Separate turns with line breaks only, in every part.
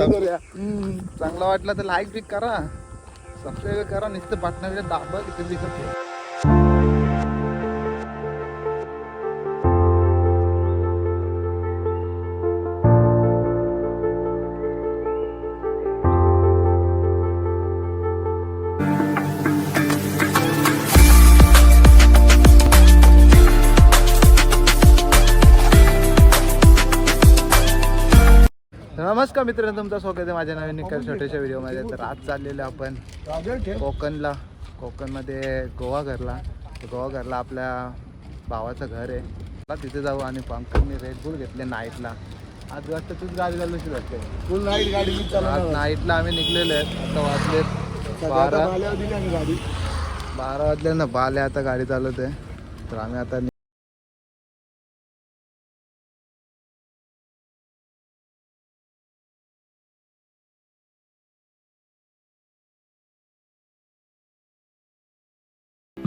हम्म, चांगला वाटला तर लाईक बिक करा. सबस्क्राईब करा नुसतं बटनाच्या दाबा किती दिसत नमस्कार मित्रांनो तुमचं स्वागत आहे माझ्या नवीन निकाल छोट्याशा व्हिडिओमध्ये. तर आज चाललेलो आपण कोकणला. कोकणमध्ये गोवा घरला गोवा घरला आपल्या भावाचं घर आहे. तिथे जाऊ आणि पंकजने रेड बुल घेतले नाईटला आज वाटतं तूच गाडी चालवशी वाटते
फुल नाईट गाडी
आज नाईटला आम्ही निघलेलो आहेत आता वाजलेत बारा. बारा वाजले ना बाले आता गाडी चालवते तर आम्ही आता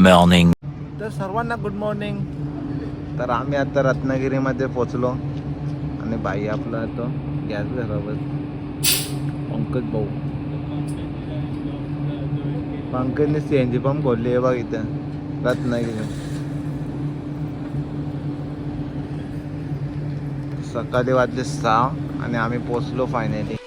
मॉर्निंग
तर सर्वांना गुड मॉर्निंग तर आम्ही आता रत्नागिरीमध्ये पोचलो आणि बाई आपला तो गॅस घरावर. पंकज भाऊ. पंकजने सी एन जी पंप खोलली आहे बघ इथं. रत्नागिरी. सकाळी वाजले सहा आणि आम्ही पोचलो फायनली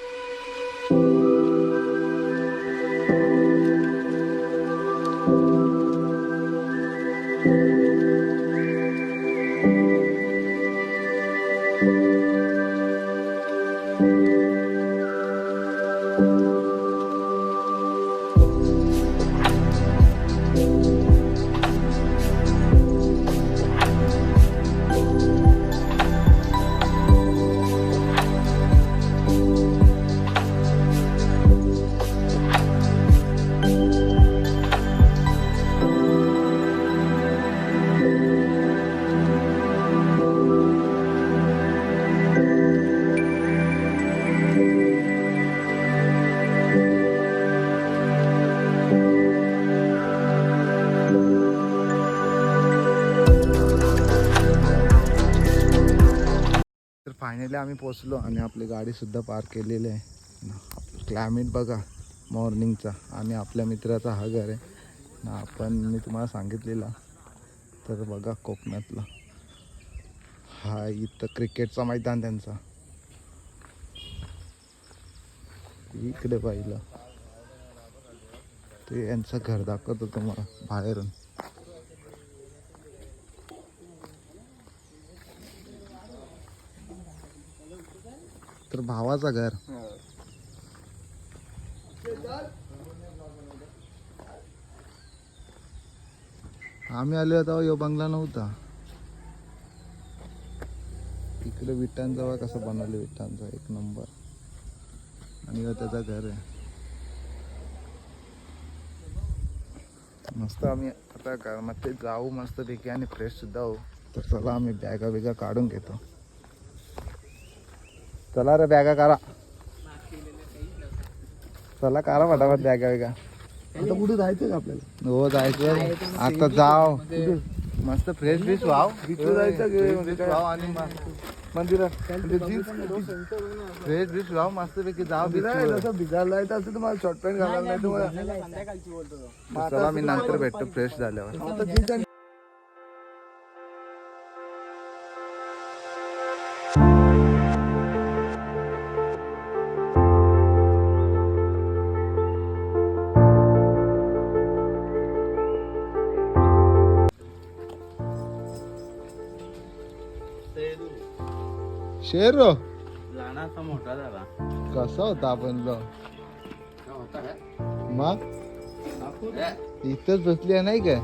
फायनली आम्ही पोचलो आणि आपली गाडीसुद्धा पार्क केलेली आहे. क्लायमेट बघा मॉर्निंगचा आणि आपल्या मित्राचा हा घर आहे. ना आपण मी तुम्हाला सांगितलेला. तर बघा कोकणातला. हा इथं क्रिकेटचा मैदान त्यांचा. इकडे पाहिलं. ते यांचं घर दाखवतो तुम्हाला बाहेरून. तर भावाचा घर. आम्ही आलो तेव्हा यो बंगला नव्हता. इकडे विटांचा वा कसं बनवलं विटांचा एक नंबर. आणि त्याचा घर आहे. मस्त आम्ही आता मग ते जाऊ मस्त पैकी आणि फ्रेश सुद्धा होऊ. तर चला आम्ही बॅगा बिगा काढून घेतो. चला रे बॅगा करा चला करा फटाफट बॅगा बिगा
आता कुठे जायचं का आपल्याला?
हो जायचं आता जाव. मस्त फ्रेश फ्रेश व्हाव
जायचं म्हणजे?
व्हाव आणि मंदिरात. फ्रेश फ्रेश व्हाव मस्त पैकी जाव.
जसं भिजायला जायचं असेल तर मला शॉर्ट पॅन्ट घालायला नाही तुम्हाला
चला मी नंतर भेटतो फ्रेश झाल्यावर. शेर?
लहानाचा मोठा झाला.
कसा होता आपण लो? मग इथंच बसली आहे नाही का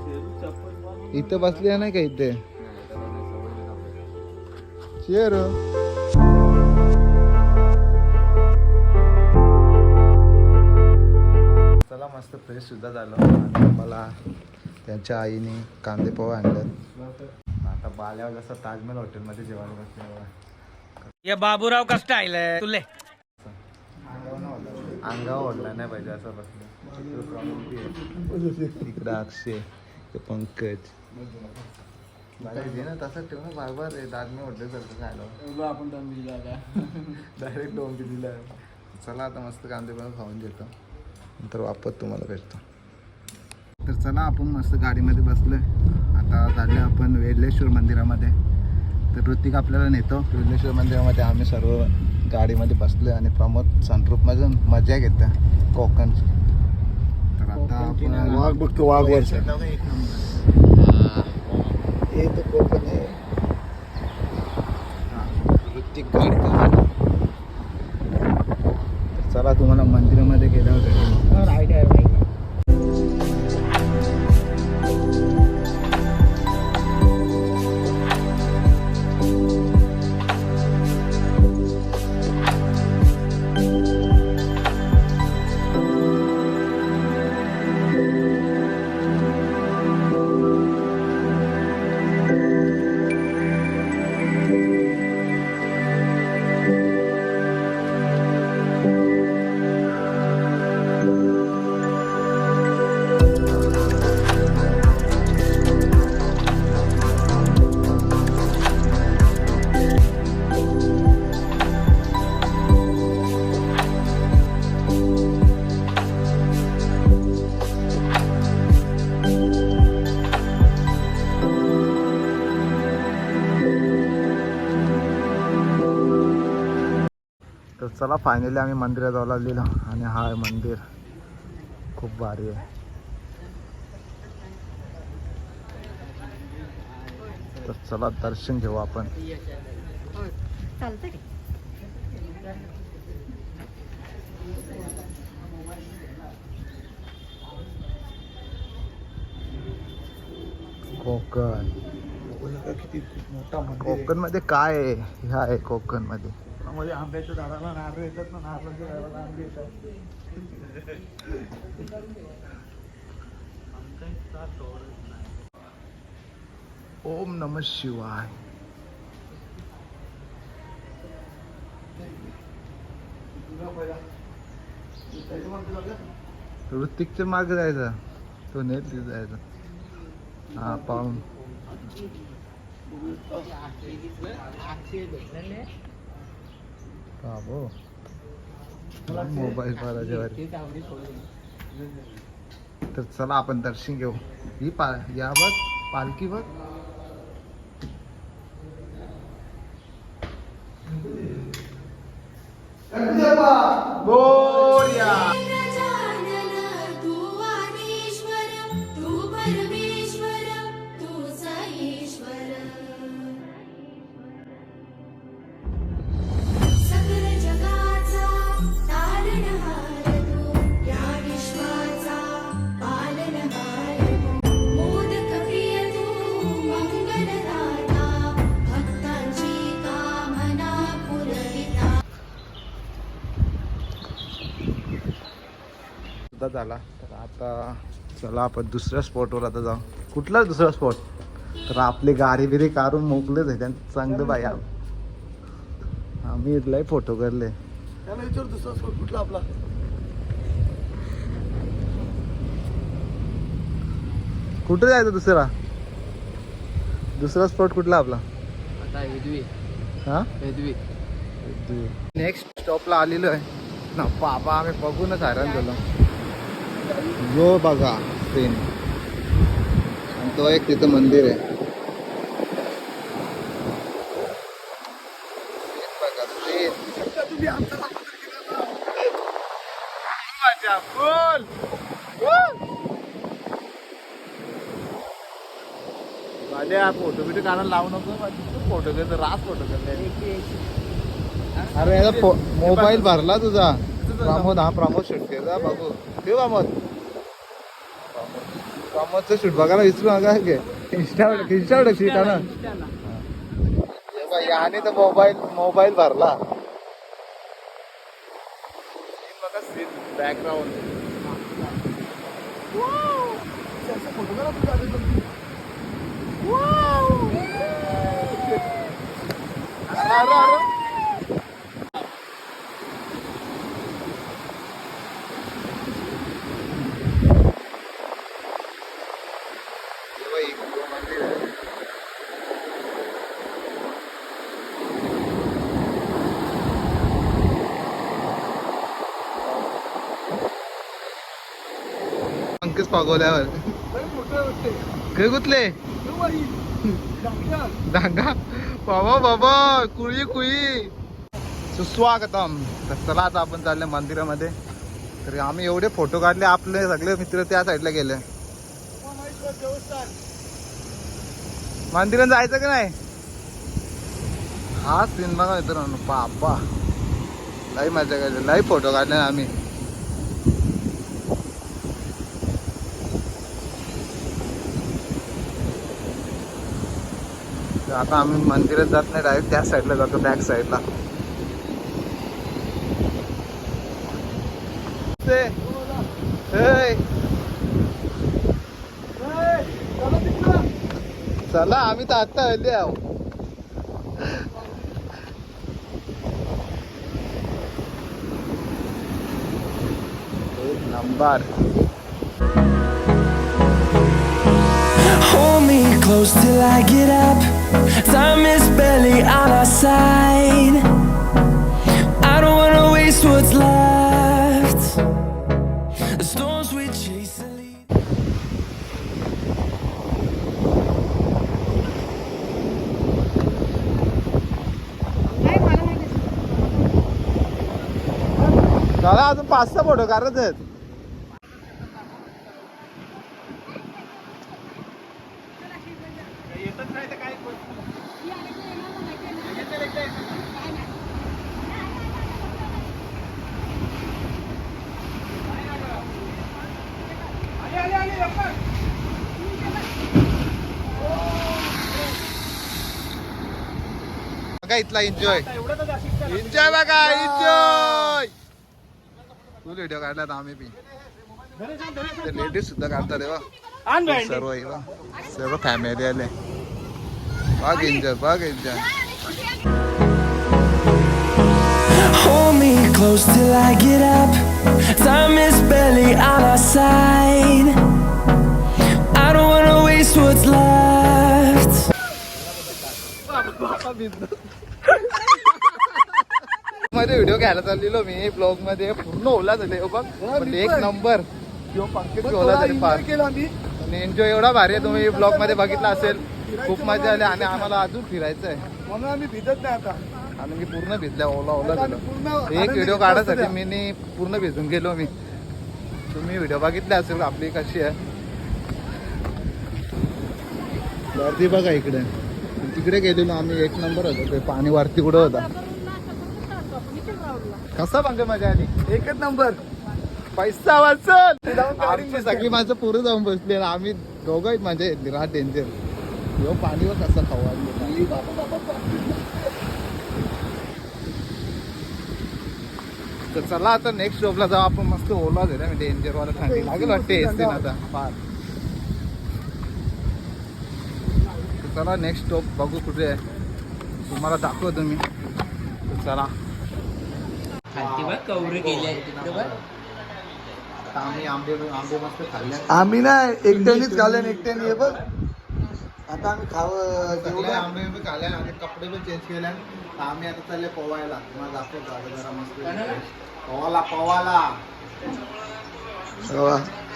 इथं बसली आहे नाही का इथे? शेर? चला मस्त फ्रेश सुद्धा झालं. मला त्यांच्या आईने कांदे पोहा आणलं आता बाल्यावर जसं ताजमहल हॉटेलमध्ये जेवायला बसल्यावर
ये बाबूराव का स्टाईल आहे तुले
अंगावर ओढला नाही पाहिजे असं बसलं इकडं अक्षय ते पंकज. ना तसं ठेव ना बारबार आहे दादमे ओढले सारखं खायला.
आपण दिला
डायरेक्ट डोंबी दिला. चला आता मस्त कांदे पण खाऊन घेतो. नंतर वापस तुम्हाला भेटतो. तर चला आपण मस्त गाडीमध्ये बसलोय. आता झाले आपण वेल्लेश्वर मंदिरामध्ये. तर ऋतिक आपल्याला नेतो. वेल्लेश्वर मंदिरामध्ये आम्ही सर्व गाडीमध्ये बसलोय आणि प्रमोद सनरूपमधून मजा घेतो कोकणची. तर आता आपण
वाघ बघतो वाघ
हे तर कोकण आहे. हा, ऋतिक गाडी चला तुम्हाला मंदिरामध्ये गेल्यावर. तर चला फायनली आम्ही मंदिरात जाऊ लागलेलो. आणि हा आहे मंदिर. खूप भारी आहे. तर चला दर्शन घेऊ आपण. कोकण. कोकणमध्ये काय आहे? हे आहे कोकणमध्ये
आहे. आंब्याच्या झाडाला नारळ येतात ना नारळाच्या झाडाला आंबे येतात
ओम नम शिवाय. ऋतिकच्या मागे जायचा. तो नेट तिथे जायचा. हा पाहून. बाबो. मोबाईल पाहिजे वारी तर चला आपण दर्शन घेऊ. ही पा या बघ पालखी बघ. बोया झाला. तर आता चला आपण दुसऱ्या स्पॉटवर आता जाऊ. कुठला दुसरा स्पॉट तर आपली गाडी बिरी काढून मोकलेच आहे त्यांचं चांगलं बाई आम- आम्ही इथलाही फोटो
विचार दुसरा स्कोर कुठला आपला?
कुठे जायचं दुसरा? दुसरा स्पॉट कुठला आपला? हा? नेक्स्ट स्टॉपला आलेलो आहे. ना बाबा आम्ही बघूनच हैराण झालो. जो बघा ट्रेन आणि तो एक तिथं मंदिर आहे. फोटो बिटो काढायला लावू नको फोटो घेतो रास फोटो घेतो अरे याचा फो- मोबाईल भरला तुझा. प्रमोद हा प्रमोद शूट केला बघू. ठेव प्रमोद. प्रमोदचं शूट बघायला विसरू नका घे इंस्टावर इंस्टावर सीट ना हे बघ, याने तर मोबाईल मोबाईल भरला. बॅकग्राऊंड
करा तुझा आधी पण.
अरे अरे हे बघ, एक मंदिर आहे. एकच पागवल्यावर. काय गुतले. डांगा बाबा बाबा कुळी कुळी. सुस्वागतम. तर चला आता आपण चालले मंदिरामध्ये. तर आम्ही एवढे फोटो काढले आपले सगळे मित्र त्या साईडला गेले. मंदिरात जायचं का नाही? हा सीन बघा मित्रांनो. बाबा. लई मजा काढली लई फोटो काढले आम्ही. तर आता आम्ही मंदिरात जात नाही डायरेक्ट त्या साईडला जातो बॅक साईडला ते चला आम्ही तर आत्ता हल्ली आहो. एक
number. Close till I get up. Time is barely on our side. I don't wanna waste what's left. The storms we chase and lead.
चला अजून पाच सहा फोटो काढत आहेत इथला एन्जॉय एन्जॉय बघा एन्जॉय फुल व्हिडिओ काढलात आम्ही बी. लेडीज सुद्धा काढतात रे वा सर्व आहे वा सर्व फॅमिली आले. बघ एन्जॉय बघ enjoy
Hold me close till I get up. Time is barely on our side. I don't wanna waste what's left.
मध्ये व्हिडिओ घ्यायला चाललेलो मी. ब्लॉगमध्ये पूर्ण ओला झाले. हो बघ पण. एक नंबर
केला मी.
आणि एन्जॉय एवढा भारी आहे. तुम्ही ब्लॉगमध्ये बघितला असेल खूप मजा आली आणि आम्हाला अजून फिरायचं आहे
म्हणून आम्ही भिजत नाही आता.
आणि मी पूर्ण भिजल्या ओला ओला झालो एक व्हिडिओ काढायसाठी. मी पूर्ण भिजून गेलो मी. तुम्ही व्हिडिओ बघितले असेल आपली कशी आहे. गर्दी बघा इकडे. तिकडे गेलेलो आम्ही एक नंबर होतो ते पाणी वरती कुठं होता. कसा पंकज मजा आली?
एकच नंबर.
पैसा वाचल. आमची सगळी माणसं पुढे जाऊन बसली आम्ही दोघंही म्हणजे राहत डेंजर ह्यो पाणीवर कसा खवा? तर चला आता नेक्स्ट स्टॉपला जाऊ. आपण मस्त ओला झाला म्हणजे डेंजर वाला थंडी लागेल वाटते आता. फार. चला नेक्स्ट स्टॉप बघू कुठे आहे. तुम्हाला दाखवतो मी. चला आता आम्ही आंबे आंबे मस्त खाल्ले.
आम्ही नाही एकट्यानेच खाल्लं एकट्याने हे बघ. आता आम्ही खाव
सगळे आंबे बिंबे खाल्ले आणि कपडे पण चेंज केले आम्ही आता चालले पोवायला. तुम्हाला दाखवतो आता जरा मस्त पोवाला पोवाला.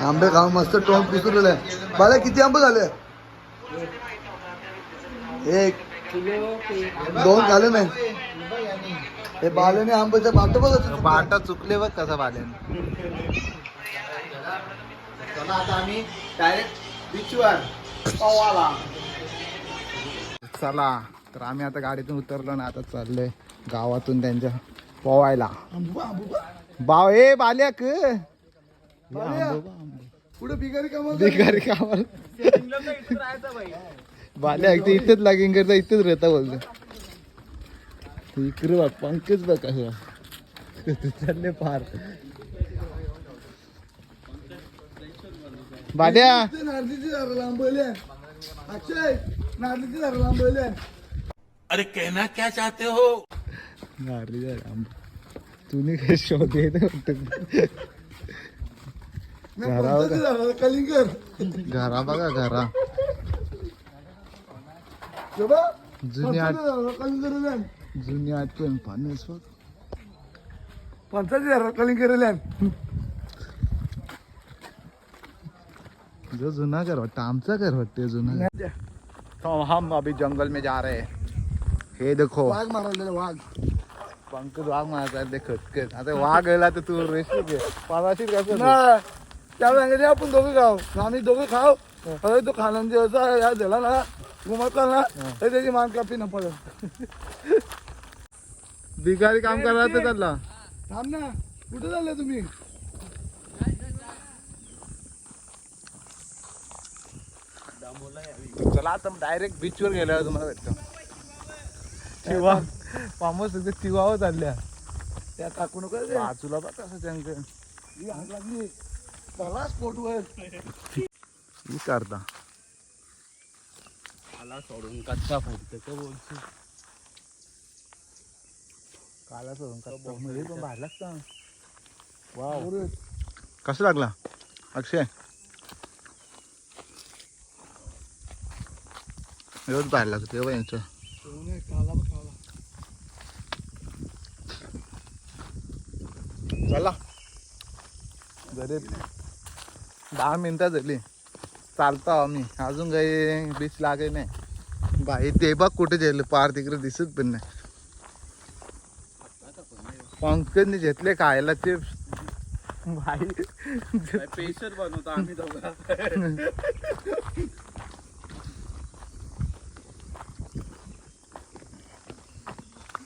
आंबे खाऊन मस्त टोन पिसरले मला किती आंबे झाले? एक. दोन झाले नाही हे बालेने आंब्याच्या बाट बघ
बाटा चुकले बघ कसा बाल्याने चला आता आम्ही डायरेक्ट बीचवर पोवाला चला तर आम्ही आता गाडीतून उतरलो ना आता चाललोय गावातून त्यांच्या पोवायला बाव ए बाल्याक
पुढे बिगारी कामाला
भिकारी कामाला. बाल्या अगदी इथेच लागेन करता इथेच राहता बोलतो. इकडे बघ पंकज बघ कसं चालले फार
नारळीची झाडं लांबवले अक्षय नारळीची झाडं लांबवले
अरे कहना क्या चाहते हो?
तुम्ही काय शोध येत का?
झाडं कलिंगर
घरा बघा. घरा?
हे बघ,
जुनी आठ
पंचायती झाडं कलिंगर
जुनी आठवण
पंचायती झाडं कलिंगर लॅन
जो जुना घर वाटतं आमचा घर वाटतं जुना. तो हम अभी जंगल में जा रहे हैं. हे देखो.
वाघ मारलेला वाघ.
पंकज वाघ मारता ते खतखत आता वाघ गेला तर तू रेसिपी घे. पावाशीत कसं
नाही त्या सांगितले आपण दोघे खाऊ. आम्ही दोघे खाऊ. अरे तो खाण्याची असा या झाला ना. घुमवता ना. त्याची मान कापी न पडत
भिकारी काम करायला तर चालला
थांब ना. कुठे चालले तुम्ही?
चला आता डायरेक्ट बीचवर गेल्यावर तुम्हाला भेटतो. चिवा. पामोस तिथे चिवावं चालल्या.
त्या टाकू नको रे.
बाजूला बघ कसं त्यांचं.
ही आग लागली. चला स्पोर्टवर
ही करता. काला सोडून करता मध्ये पण बाहेर लागता. वाव. कसं लागला? अक्षय? एवढं बाहेर लागतं तेव्हा यांचं. चला. घरी दहा मिनिटं झाली. चालतो आम्ही अजून काही बीच लागे नाही. बाई ते बघ कुठे गेले. पार तिकडे दिसत पण नाही. पंकजने घेतले खायला चिप्स बाई
पेशर बनवतो आम्ही दोघं.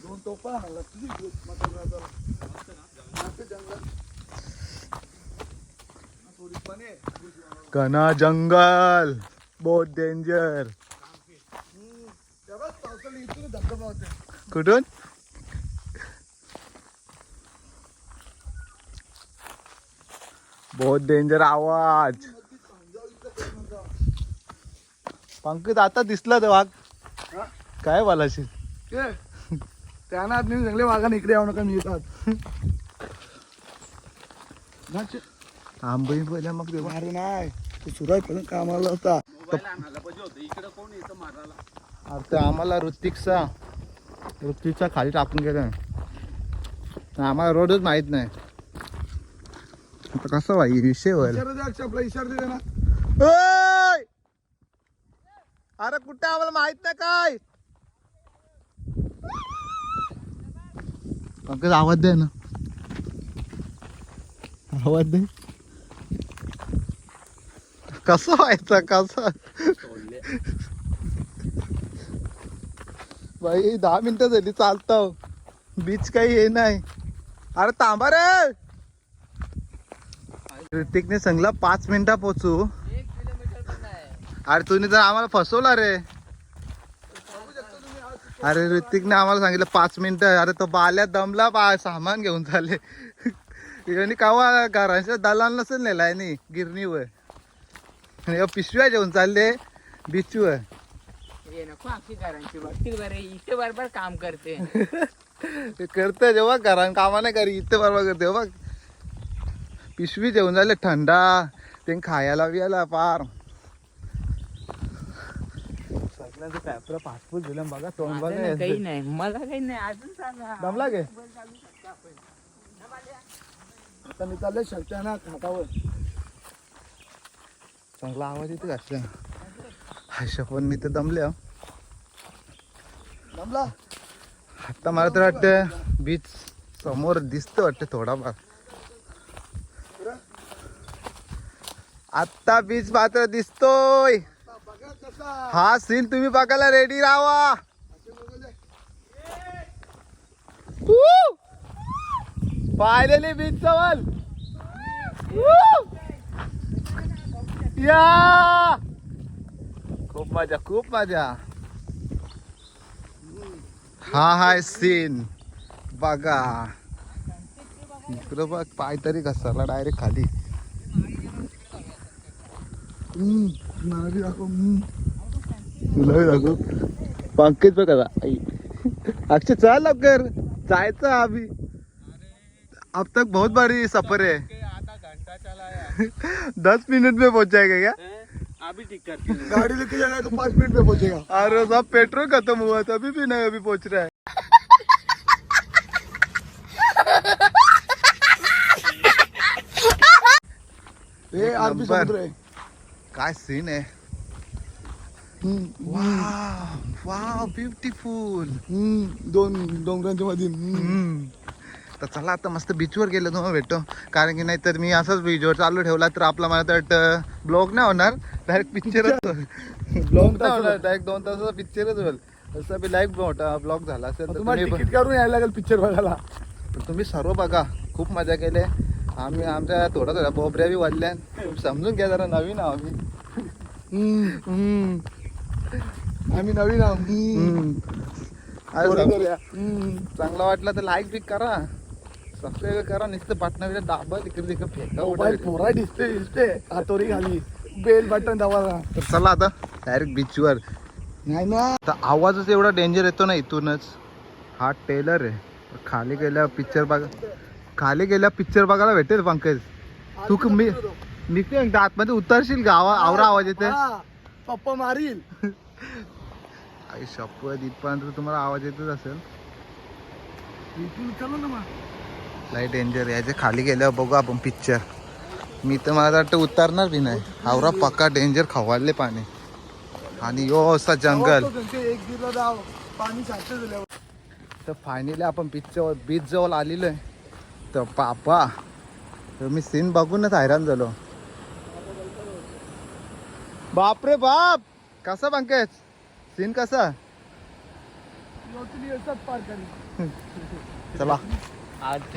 दोन टोपा आणला तुझी मटण राजाला. नाते जंगलात. थोडी पण आहे.
घना जंगल बहुत डेंजर
तेव्हाच पावसाळी इथून धबधबा होते
कुठून बहुत डेंजर आवाज. पंकज आता दिसला तर वाघ? काय बोलाशी
ते त्यांना आत चांगले वाघाने इकडे येऊ नका मी येतात नाच-
आंबई पहिल्या मग ते
अरे नाही. तू सुराय पण कामाला होता.
इकडे कोण येतं मारायला?
अरे ते आम्हाला ऋतिकचा ऋतिकचा खाली टाकून गेलं आम्हाला रोडच माहीत नाही. आता कसं भाई? विषय
आपला इशारा दे ना
ओय! अरे कुठे आम्हाला माहीत नाही काय? पंकज आवाज दे ना. आवाज दे. कसं व्हायचं कसं? बाई दहा मिनिटं झाली चालतो. बीच काही हे नाही. अरे थांबा रे! ऋतिकने सांगला पाच मिनिटा पोचू. अरे तुम्ही तर आम्हाला फसवला रे. अरे ऋतिकने आम्हाला सांगितलं पाच मिनिटं. अरे तो बाल्या दमला बा सामान घेऊन चालले. आणि कावा घरांच्या दलाल नसेल नेलाय नी गिरणीवर. आणि पिशव्या घेऊन चालले बिचवर.
इथे बरोबर काम करते.
करते जेव्हा घरान कामा नाही करी इथे बरोबर करते. बघ. पिशवी जेवण झाले थंडा. ते खायला बियाला पार सगळ्यांचं पॅपर पासपोर्ट दिलं बघा तोंड
ना काही नाही मला काही नाही अजून सांगा.
दमला गे?
आता मी खाटावर
चांगला आवाज येतो असल्या अशा पण मी तर दमले हो.
जमला
आता मला तर वाटतं बीच समोर दिसतं वाटतं थोडाफार. आत्ता बीच मात्र दिसतोय. हा सीन तुम्ही बघायला रेडी राहा पाहिलेली बीच चवल या! खूप मजा खूप मजा. हा हाय सीन बघा. इकडं बघ पाय तरी घसरला डायरेक्ट खाली. पंकज बघ आता. आई. अक्षय चल लवकर. जायचं अभी अब तक बहुत बड़ी सफ़र है.
आधा घंटा चला
दस मिनट में पहुँच जाएगा क्या?
अभी ठीक करके
गाड़ी लेके जाएगा तो पाँच मिनट में पहुंचेगा।
अरे सब पेट्रोल खत्म हुआ था अभी भी नहीं अभी पहुँच रहा है।
हे आरबी
नंबर.
समुद्र आहे
काय सीन आहे? वा ब्युटिफुल
दोन डोंगरांच्या मध्ये.
तर चला आता मस्त बीचवर गेलो तुम्हाला भेटतो कारण की नाही तर मी असंच बीचवर चालू ठेवला तर आपला मला तर ब्लॉग नाही होणार. डायरेक्ट पिक्चरच ब्लॉग नाही होणार डायरेक्ट दोन तासाचा पिक्चरच होईल. तसं बी लाईव्ह मोठा ब्लॉग झाला असेल तर
तुम्हाला काढून यायला लागेल पिक्चर बघायला.
तुम्ही सर्व बघा. खूप मजा केली. आम्ही आमच्या थोड्या थोड्या बोबऱ्या बी वाढल्या समजून घ्या जरा नवीन आहो आम्ही.
आम्ही नवीन थोडं. हम्म.
चांगला वाटला तर लाईक बी करा. सबस्क्राईब करा नुसतं बटना दाबा तिकडे तिकडे फेका.
पोरा दिसते दिसते हातोरी खाली. बेल बटन दाबाला
तर चला आता डायरेक्ट बीचवर
नाही ना.
तर आवाजच एवढा डेंजर येतो ना इथूनच. हा टेलर आहे. खाली गेल्या पिक्चर बघा. खाली गेल्या पिक्चर बघायला भेटेल पंकज. तू क- मी मी काय म्हणतो, आतमध्ये उतरशील का? आवा आवरा आवाज येते
हा, पप्पा मारील.
आई शपथ इथपर्यंत तुम्हाला आवाज येतच असेल.
इथून चला ना मग.
लय डेंजर याच्या खाली गेल्यावर बघू आपण पिक्चर मी तर मला वाटतं उतरणार बी नाही. आवरा पक्का डेंजर खवाले पाणी. आणि यो असा जंगल.
तो त्यांचे एक दिला जाव पाणी साचत झाल्यावर.
तर फायनली आपण बीचजवळ बीच जवळ आलेलो आहे तर पापा तर मी सीन बघूनच हैराण झालो. बापरे बाप! कसा पंकज? सीन कसा? चला.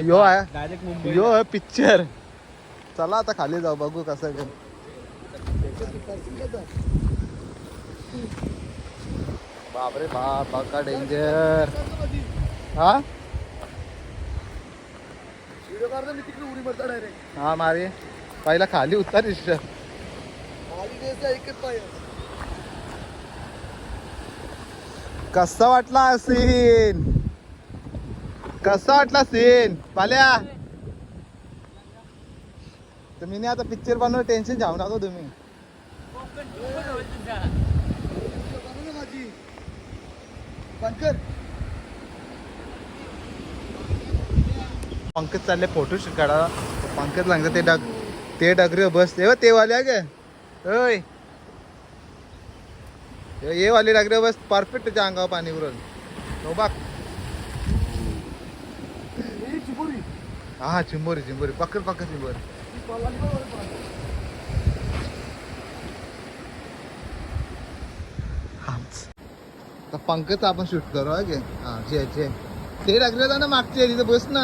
यो आहे. यो आहे पिक्चर चला आता खाली जाऊ बघू कसं काय बापरे बाप का डेंजर हा?
व्हिडिओ काढतो मी तिकडे उडी मारता डायरेक्ट
हा मारे. पहिला खाली उतर
एकच पाय
कसा वाटला सीन? कसा वाटला सीन? पाल्या? तर मी आता पिक्चर बनवलं टेन्शन जाऊ नका तुम्ही.
माझी.
पंकज चालले फोटो शूट काढा. पंकज लागतं ते डग ते डगरे बस ते ते वाले गे होय हे- हे वाले डगरे बस परफेक्ट त्याच्या अंगावर पाणी उरल हो बघ.
ही
हा हा चिंबोरी चिंबोरी. पकड पकड चिंबोरी.
ही
पंकज आपण शूट करू हा गे हा जे जे ते डगरे जा ना मागचे तिथं बस ना.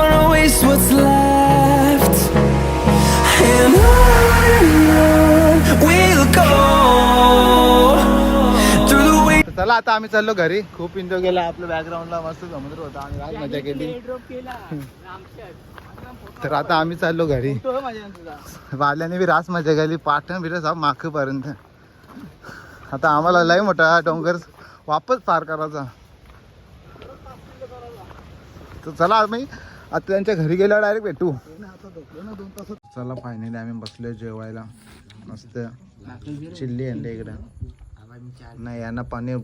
चला आता आम्ही चाललो घरी. खूप एन्जॉय केला. आपल्या बॅकग्राऊंडला मस्त समुद्र होता. आम्ही रात मजा केली. तर आता आम्ही चाललो घरी. वाल्याने बी रास मजा केली. पाटण बिरस हा मागपर्यंत आता आम्हाला लय मोठा डोंगर वापस पार करायचा. तर चला आम्ही आता त्यांच्या घरी गेल्यावर डायरेक्ट भेटू. चला फायनली आम्ही बसलो जेवायला. मस्त. चिल्ली आणले इकडं. नाही यांना पनीर